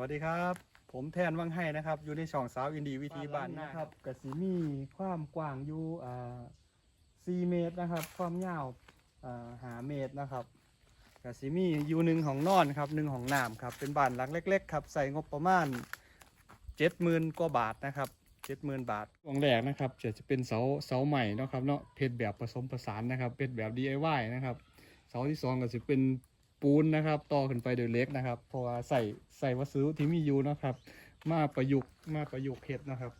วัสดีครับ ผมแทนวังไห้นะครับ อยู่ในช่องสาวอินดีวิธีบ้านนะครับกสิมีความกว้างอยู่อ่า4เมตรนะครับ ความยาวอ่าหาเมตรนะครับกสิมีอยู่หนึ่งของนอนครับหนึ่งของน้ำครับ เป็นบ้านหลังเล็ก ๆ ครับ ใส่งบประมาณเจ็ดหมื่นกว่าบาทนะครับเจ็ดหมื่นบาทวงแรกนะครับจะจะเป็นเสาเสาใหม่เนาะครับเนาะเพชรแบบผสมผสานนะครับเป็นแบบ DIY นะครับเสาที่สองก็จะเป็น ปูนนะครับ ต่อขึ้นไปโดยเล็กนะครับ เพราะว่าใส่ใส่วัสดุที่มีอยู่นะครับ มาประยุกต์มาประยุกต์เฮ็ดนะครับ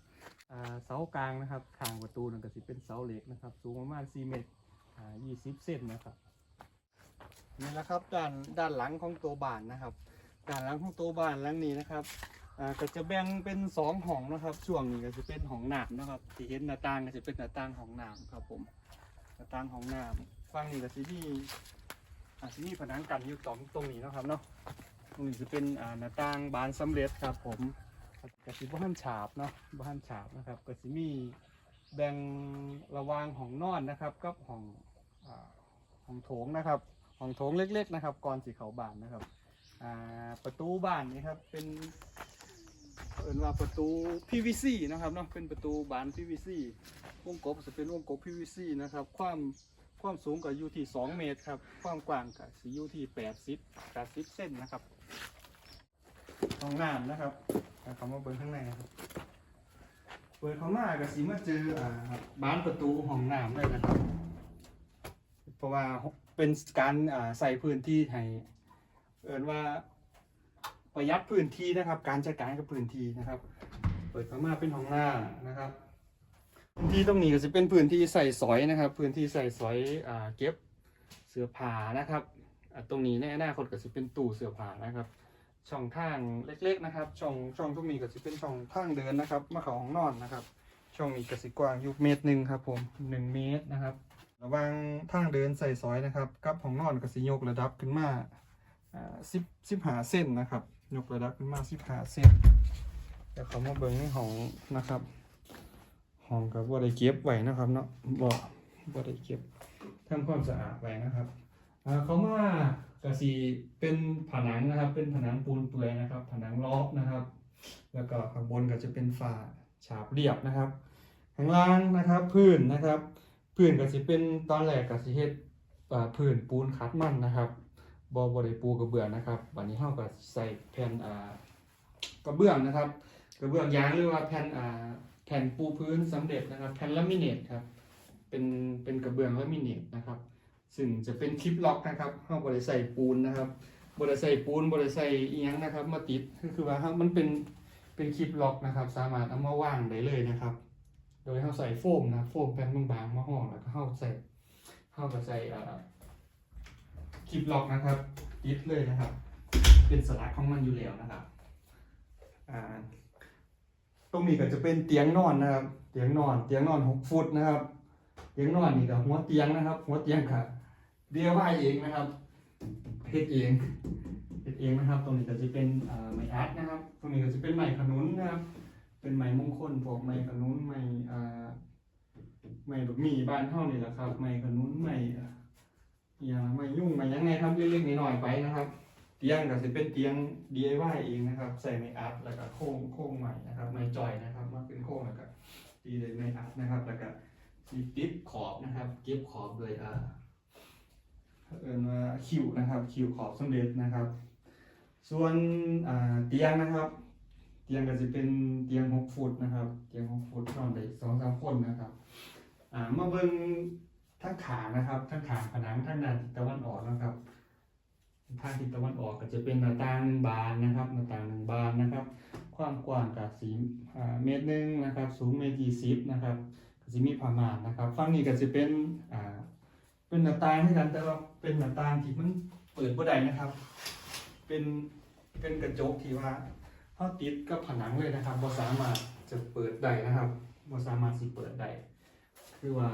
เสากลางนะครับข้างประตูนั่นก็สิเป็นเสาเหล็กนะครับ สูงประมาณ4เมตรอ่า20เซนนะครับนี่แหละครับด้านด้านหลังของตัวบ้านนะครับ ด้านหลังของตัวบ้านหลังนี้นะครับก็จะแบ่งเป็นสองห้องนะครับ ช่วงนี้ก็จะเป็นห้องน้ำนะครับที่เห็นหน้าต่างก็จะเป็นหน้าต่างห้องน้ำครับผมหน้าต่างห้องน้ำฝั่งนี้ก็สิมี อาจจะมีผนังกันอยู่สองตรงนี้นะครับเนาะตรงนี้จะเป็นอ่าหน้าต่างบานสำเร็จครับ ผมกระสิบบ้านฉาบเนาะบ้านฉาบนะครับกระสิมีแบ่งระวางห้องนอนนะครับกับห้องอ่าห้องโถงนะครับห้องโถงเล็ก ๆ นะครับก่อนสีเขาบานนะครับประตูบ้านนี่ครับเป็นเอินว่าประตู PVC นะครับเนาะเป็นประตูบาน PVC วงกบจะเป็นวงกบ PVC นะครับความ ความสูงก็อยู่ที่ 2 เมตรครับ ความกว้างก็สิอยู่ที่ 80 80เส้นนะครับห้องน้ำนะครับเอาเขามาเปิดข้างในครับ เปิดเข้ามาก็สิมาเจออ่าบานประตูห้องน้ำเลยนะครับ เพราะว่าเป็นการอ่าใส่พื้นที่ให้เอินว่าประหยัดพื้นที่นะครับ การจัดการกับพื้นที่นะครับ เปิดเข้ามาเป็นห้องน้ำนะครับ ที่ตรงนี้ก็จะเป็นพื้นที่ใส่สอยนะครับ พื้นที่ใส่สอยอ่าเก็บเสื้อผ้านะครับตรงนี้ในอนาคตก็จะเป็นตู้เสื้อผ้านะครับ ช่องทางเล็ก ๆ นะครับ ช่องช่องตรงนี้ก็จะเป็นช่องทางเดินนะครับ มาเข้าห้องนอนนะครับ ช่องนี้ก็สิกว้างอยู่เมตรหนึ่งครับผมหนึ่งเมตรนะครับ ระหว่างทางเดินใส่ซอยนะครับกับห้องนอนก็สิยกระดับขึ้นมาอ่าสิบสิบหาเส้นนะครับ ยกระดับขึ้นมาสิบหาเส้นเดี๋ยวเขามาเบิ้งในห้องนะครับ ห้องก็บ่ได้เก็บไว้นะครับเนาะบ่บ่ได้เก็บทำความสะอาดไว้นะครับอ่าเขามาก็สิเป็นผนังนะครับ เป็นผนังปูนเปื่อยนะครับ ผนังล็อกนะครับ แล้วก็ข้างบนก็จะเป็นฝาฉาบเรียบนะครับข้างล่างนะครับพื้นนะครับพื้นก็สิเป็นตอนแรกก็สิเฮ็ดอ่าพื้นปูนคัดมันนะครับบ่บ่ได้ปูกระเบื้องนะครับวันนี้เฮาก็ใส่แผ่นอ่ากระเบื้องนะครับ กระเบื้องยางหรือว่าแผ่นอ่า แผ่นปูพื้นสำเร็จนะครับ แผ่นลามิเนตครับ เป็นเป็นกระเบื้องลามิเนตนะครับ ซึ่งจะเป็นคลิปล็อกนะครับเราบริใส่ปูนนะครับบริใส่ปูนบริใส่อียงนะครับ มาติดก็คือว่ามันเป็นเป็นคลิปล็อกนะครับ สามารถเอามาว่างได้เลยนะครับ โดยเราใส่โฟมนะโฟมแผ่นบางๆมาห่อแล้วก็เราใส่เราก็ใส่คลิปล็อกนะครับติดเลยนะครับ เป็นสลักของมันอยู่แล้วนะครับอ่า ตรงนี้ก็จะเป็นเตียงนอนนะครับ เตียงนอน เตียงนอนหกฟุตนะครับ เตียงนอนนี่ก็หัวเตียงนะครับ หัวเตียงค่ะเดียวว่าเองนะครับเฮ็ดเองเฮ็ดเองนะครับ ตรงนี้ก็จะเป็นไม้อัดนะครับ ตรงนี้ก็จะเป็นไม้ขนุนนะครับ เป็นไม้มงคลพวกไม้ขนุนไม้ไม้แบบหมีบ้านเฮานี่แหละครับ ไม้ขนุนไม้อ่อย่าไม้ยุ่งไม้ยังไงครับเล็กๆน้อยๆไปนะครับ เตียงก็จะเป็นเตียง DIY เองนะครับ ใส่ไม้อัดแล้วก็โค้งโค้งใหม่นะครับไม้จอยนะครับมาเป็นโค้งแล้วก็ตีเลยไม้อัดนะครับ แล้วก็สีติดขอบนะครับเก็บขอบโดยอ่าเอิ้นว่าคิวนะครับคิวขอบสำเร็จนะครับ ส่วนอ่าเตียงนะครับ เตียงก็จะเป็นเตียงหกฟุตนะครับ เตียงหกฟุตนอนได้สองสามคนนะครับอ่ามาเบิ่งทั้งขานะครับ ทั้งขาผนังทั้งด้านตะวันออกนะครับ ทางทิศตะวันออกก็จะเป็นหน้าต่างหนึ่งบานนะครับหน้าต่างหนึ่งบานนะครับ ความกว้างกับสีอ่าเมตรหนึ่งนะครับ สูงเมตรยี่สิบนะครับก็จะมีผ้าม่านนะครับฝั่งนี้ก็จะเป็นอ่าเป็นหน้าต่างที่กันแต่ว่าเป็นหน้าต่างที่มันเปิดบ่ได้นะครับ เป็นเป็นกระจกที่ว่าเขาติดกับผนังเลยนะครับบ่สามารถจะเปิดได้นะครับบ่สามารถสิเปิดได้คือว่า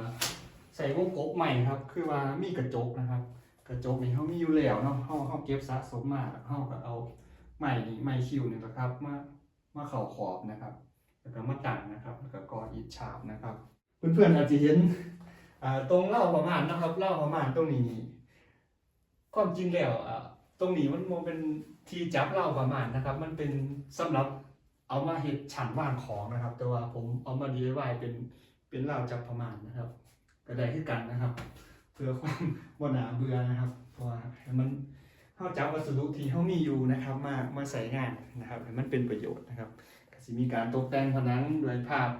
ใส่วงกบใหม่ครับ คือว่ามีกระจกนะครับ กระจกนี่เขามีอยู่แล้วเนาะเขาเขาเก็บสะสมมาเขาก็เอาไม้นี่ไม้คิวนี่แหละครับ มามาเข่าขอบนะครับ แล้วก็มาตั้งนะครับ แล้วก็กออิฐฉาบนะครับ เพื่อนๆอาจจะเห็นตรงเล่าประมาณนะครับเล่าประมาณตรงนี้ความจริงแล้วตรงนี้มันมองเป็นที่จับเล่าประมาณนะครับ มันเป็นสำหรับเอามาเห็ดฉันว่างของนะครับ แต่ว่าผมเอามา DIY เป็นเป็นเล่าจับประมาณนะครับ ก็ได้ที่กันนะครับ พื่อความบหนาเบื่อนะครับ เพราะว่าให้มันเข้าจับวัสดุที่เขามีอยู่นะครับ มามาใส่งานนะครับให้มันเป็นประโยชน์นะครับก็สิมีการตกแต่งผนังด้วยภาพ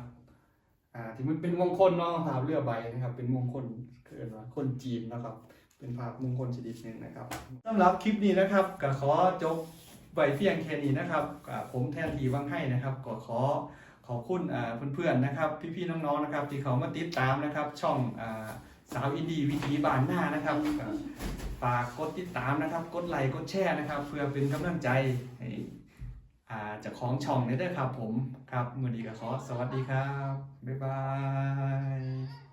อ่าที่มันเป็นมงคลเนาะภาพเรือใบนะครับ เป็นมงคลเกิดว่าคนจีนนะครับ เป็นภาพมงคลชนิดหนึ่งนะครับสำหรับคลิปนี้นะครับก็ขอจบไว้เพียงแค่นี้นะครับผมแทนทีวังให้นะครับก็ขอขอบคุณเพื่อนๆนะครับ พี่ๆน้องๆนะครับ ที่เขามาติดตามนะครับ ช่องอ่า สาวอินดีวิถีบานหน้านะครับฝากกดติดตามนะครับ กดไลค์กดแชร์นะครับ เพื่อเป็นกำลังใจให้าจากของช่องนี้ด้วยครับผมครับมือดีกับขอสวัสดีครับ บ๊ายบาย